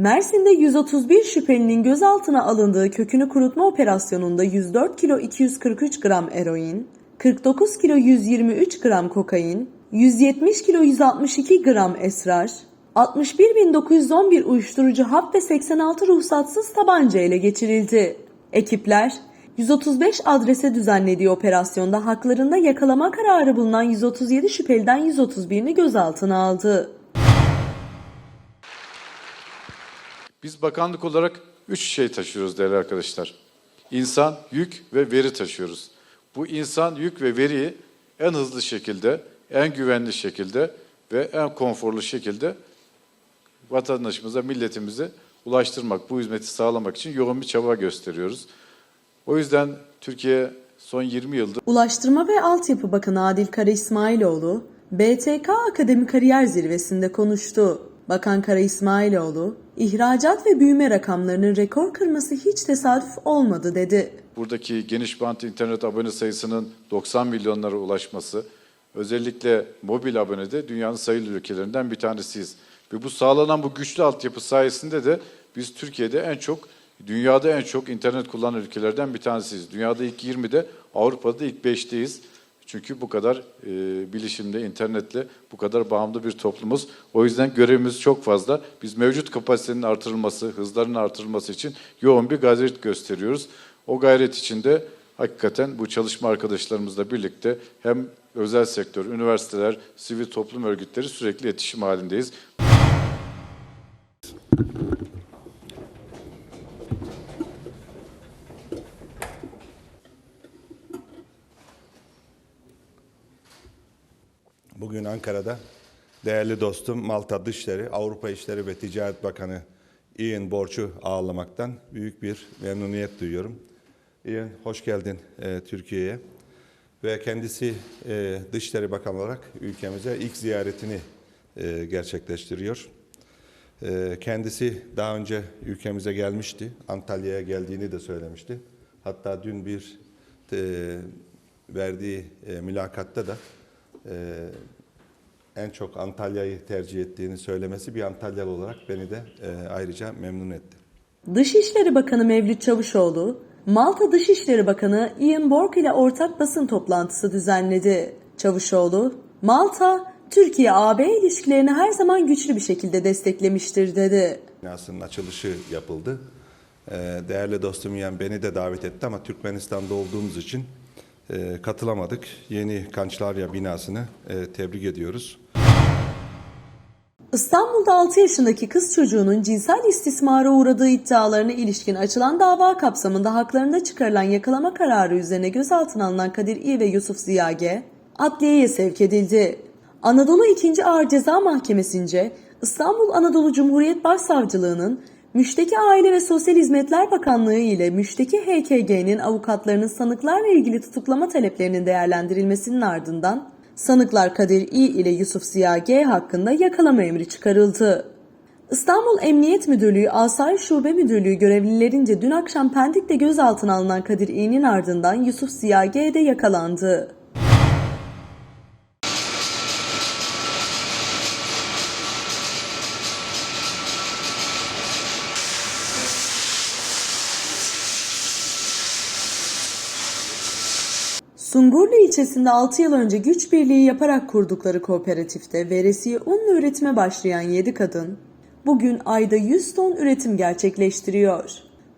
Mersin'de 131 şüphelinin gözaltına alındığı kökünü kurutma operasyonunda 104 kilo 243 gram eroin, 49 kilo 123 gram kokain, 170 kilo 162 gram esrar, 61.911 uyuşturucu hap ve 86 ruhsatsız tabanca ele geçirildi. Ekipler 135 adrese düzenlediği operasyonda haklarında yakalama kararı bulunan 137 şüpheliden 131'ini gözaltına aldı. Biz bakanlık olarak üç şey taşıyoruz değerli arkadaşlar. İnsan, yük ve veri taşıyoruz. Bu insan, yük ve veriyi en hızlı şekilde, en güvenli şekilde ve en konforlu şekilde vatandaşımıza, milletimize ulaştırmak, bu hizmeti sağlamak için yoğun bir çaba gösteriyoruz. O yüzden Türkiye son 20 yıldır Ulaştırma ve Altyapı Bakanı Adil Kara İsmailoğlu, BTK Akademi Kariyer Zirvesi'nde konuştu. Bakan Kara İsmailoğlu, ihracat ve büyüme rakamlarının rekor kırması hiç tesadüf olmadı dedi. buradaki geniş bant internet abone sayısının 90 milyonlara ulaşması, özellikle mobil abonede dünyanın sayılı ülkelerinden bir tanesiyiz. Ve bu sağlanan bu güçlü altyapı sayesinde de biz Türkiye'de en çok, dünyada en çok internet kullanan ülkelerden bir tanesiyiz. Dünyada ilk 20'de, Avrupa'da ilk 5'teyiz. Çünkü bu kadar e, bilişimle, internetle bu kadar bağımlı bir toplumuz. O yüzden görevimiz çok fazla. Biz mevcut kapasitenin artırılması, hızların artırılması için yoğun bir gayret gösteriyoruz. O gayret içinde hakikaten bu çalışma arkadaşlarımızla birlikte hem özel sektör, üniversiteler, sivil toplum örgütleri sürekli iletişim halindeyiz. Bugün Ankara'da değerli dostum Malta Dışişleri, Avrupa İşleri ve Ticaret Bakanı Ian Borç'u ağırlamaktan büyük bir memnuniyet duyuyorum. Ian hoş geldin e, Türkiye'ye ve kendisi e, Dışişleri Bakanı olarak ülkemize ilk ziyaretini e, gerçekleştiriyor. E, kendisi daha önce ülkemize gelmişti, Antalya'ya geldiğini de söylemişti. Hatta dün bir e, verdiği e, mülakatta da e, en çok Antalya'yı tercih ettiğini söylemesi bir Antalyalı olarak beni de e, ayrıca memnun etti. Dışişleri Bakanı Mevlüt Çavuşoğlu, Malta Dışişleri Bakanı Ian Borg ile ortak basın toplantısı düzenledi. Çavuşoğlu, Malta, Türkiye-AB ilişkilerini her zaman güçlü bir şekilde desteklemiştir dedi. Binasının açılışı yapıldı. E, değerli dostum Ian beni de davet etti ama Türkmenistan'da olduğumuz için e, katılamadık. Yeni Kançlarya binasını e, tebrik ediyoruz. İstanbul'da 6 yaşındaki kız çocuğunun cinsel istismara uğradığı iddialarına ilişkin açılan dava kapsamında haklarında çıkarılan yakalama kararı üzerine gözaltına alınan Kadir İ ve Yusuf Ziyage adliyeye sevk edildi. Anadolu 2. Ağır Ceza Mahkemesi'nce İstanbul Anadolu Cumhuriyet Başsavcılığı'nın Müşteki Aile ve Sosyal Hizmetler Bakanlığı ile Müşteki HKG'nin avukatlarının sanıklarla ilgili tutuklama taleplerinin değerlendirilmesinin ardından sanıklar Kadir İ ile Yusuf Ziya G hakkında yakalama emri çıkarıldı. İstanbul Emniyet Müdürlüğü Asayiş Şube Müdürlüğü görevlilerince dün akşam Pendik'te gözaltına alınan Kadir İ'nin ardından Yusuf Ziya G de yakalandı. Sungurlu ilçesinde 6 yıl önce güç birliği yaparak kurdukları kooperatifte veresiye unla üretime başlayan 7 kadın bugün ayda 100 ton üretim gerçekleştiriyor.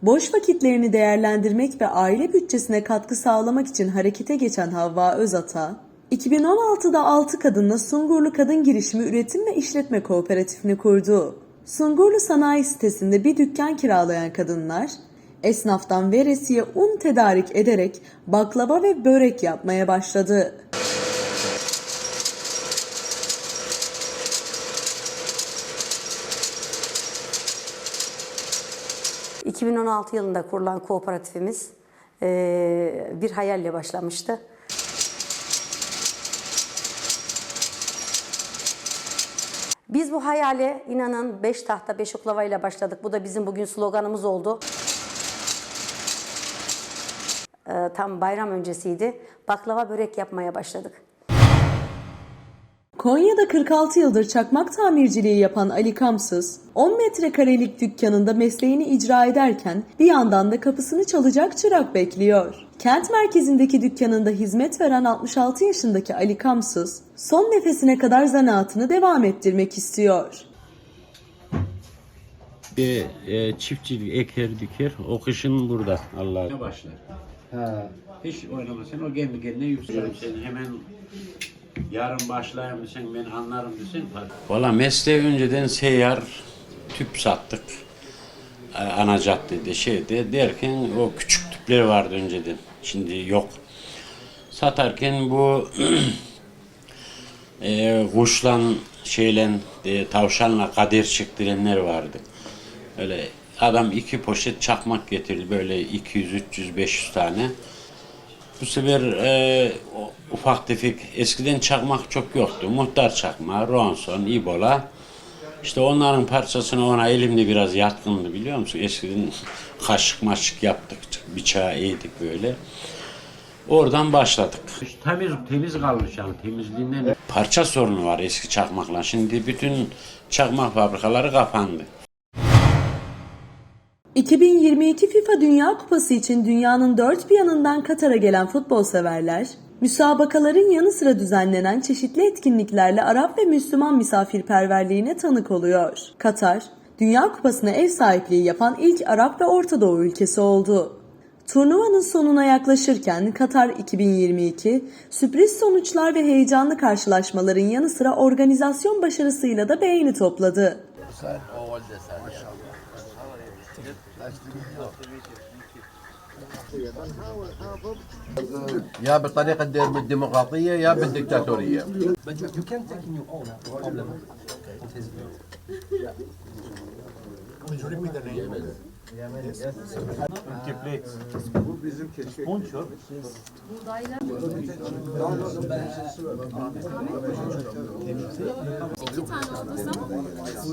Boş vakitlerini değerlendirmek ve aile bütçesine katkı sağlamak için harekete geçen Havva Özata, 2016'da 6 kadınla Sungurlu Kadın Girişimi Üretim ve İşletme Kooperatifini kurdu. Sungurlu Sanayi sitesinde bir dükkan kiralayan kadınlar, esnaftan veresiye un tedarik ederek baklava ve börek yapmaya başladı. Ee, 2016 yılında kurulan kooperatifimiz eee, bir hayalle başlamıştı. Biz bu hayale inanın 5 tahta 5 oklava ile başladık. Bu da bizim bugün sloganımız oldu. Ee, Tam bayram öncesiydi. Baklava börek yapmaya başladık. Konya'da 46 yıldır çakmak tamirciliği yapan Ali Kamsız, 10 metrekarelik dükkanında mesleğini icra ederken bir yandan da kapısını çalacak çırak bekliyor. Kent merkezindeki dükkanında hizmet veren 66 yaşındaki Ali Kamsız, son nefesine kadar zanaatını devam ettirmek istiyor. Bir e, çiftçilik eker diker o kışın burada Allah başlar. Ha. Hiç oynamasın o kendi kendine yükselir. Sen hemen yarın başlayayım desen ben anlarım desen. Valla mesleği önceden seyyar tüp sattık. Ana caddede şeyde derken o küçük tüpler vardı önceden. Şimdi yok. Satarken bu e, kuşla şeyle e, tavşanla kader çektirenler vardı. Öyle adam iki poşet çakmak getirdi böyle 200 300 500 tane. Bu sefer e, ufak tefek eskiden çakmak çok yoktu. Muhtar çakma, Ronson, İbola. İşte onların parçasını ona elimde biraz yatkındı biliyor musun? Eskiden kaşık maşık yaptık, bıçağı eğdik böyle. Oradan başladık. Temiz temiz kalmış yani temizliğinden. Parça sorunu var eski çakmakla. Şimdi bütün çakmak fabrikaları kapandı. 2022 FIFA Dünya Kupası için dünyanın dört bir yanından Katar'a gelen futbol severler, müsabakaların yanı sıra düzenlenen çeşitli etkinliklerle Arap ve Müslüman misafirperverliğine tanık oluyor. Katar, Dünya Kupası'na ev sahipliği yapan ilk Arap ve Orta Doğu ülkesi oldu. Turnuvanın sonuna yaklaşırken Katar 2022 sürpriz sonuçlar ve heyecanlı karşılaşmaların yanı sıra organizasyon başarısıyla da beğeni topladı. يا بالطريقة الديمقراطيه يا بالدكتاتوريه İki tane olduysam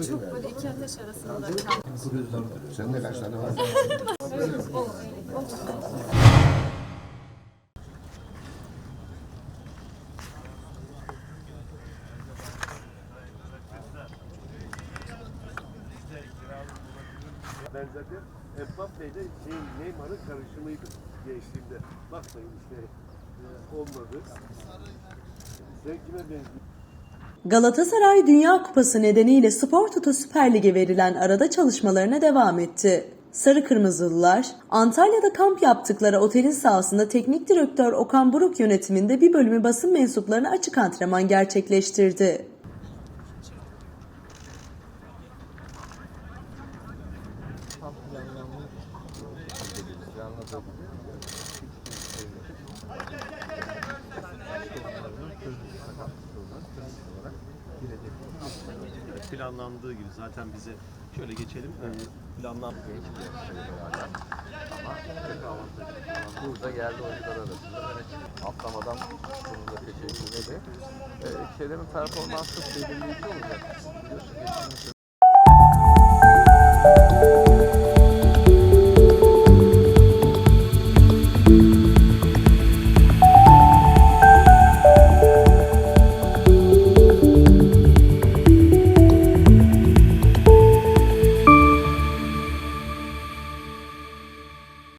çok böyle iki ateş arasında kaldım. Sende kaç tane var? O, o, benzedi. Mbappe ile şey, Neymar'ın karışımıydı gençliğimde. Bakmayın işte e, olmadı. Sen kime? Galatasaray Dünya Kupası nedeniyle Spor Toto Süper Lig'e verilen arada çalışmalarına devam etti. Sarı Kırmızılılar, Antalya'da kamp yaptıkları otelin sahasında teknik direktör Okan Buruk yönetiminde bir bölümü basın mensuplarına açık antrenman gerçekleştirdi. Planlandığı gibi zaten bize şöyle geçelim. Ee, planlan Burada geldi oyuncular arasında atlamadan sonunda teşekkür ederim. Ee, şeylerin performansı belirleyici olacak. Biliyorsun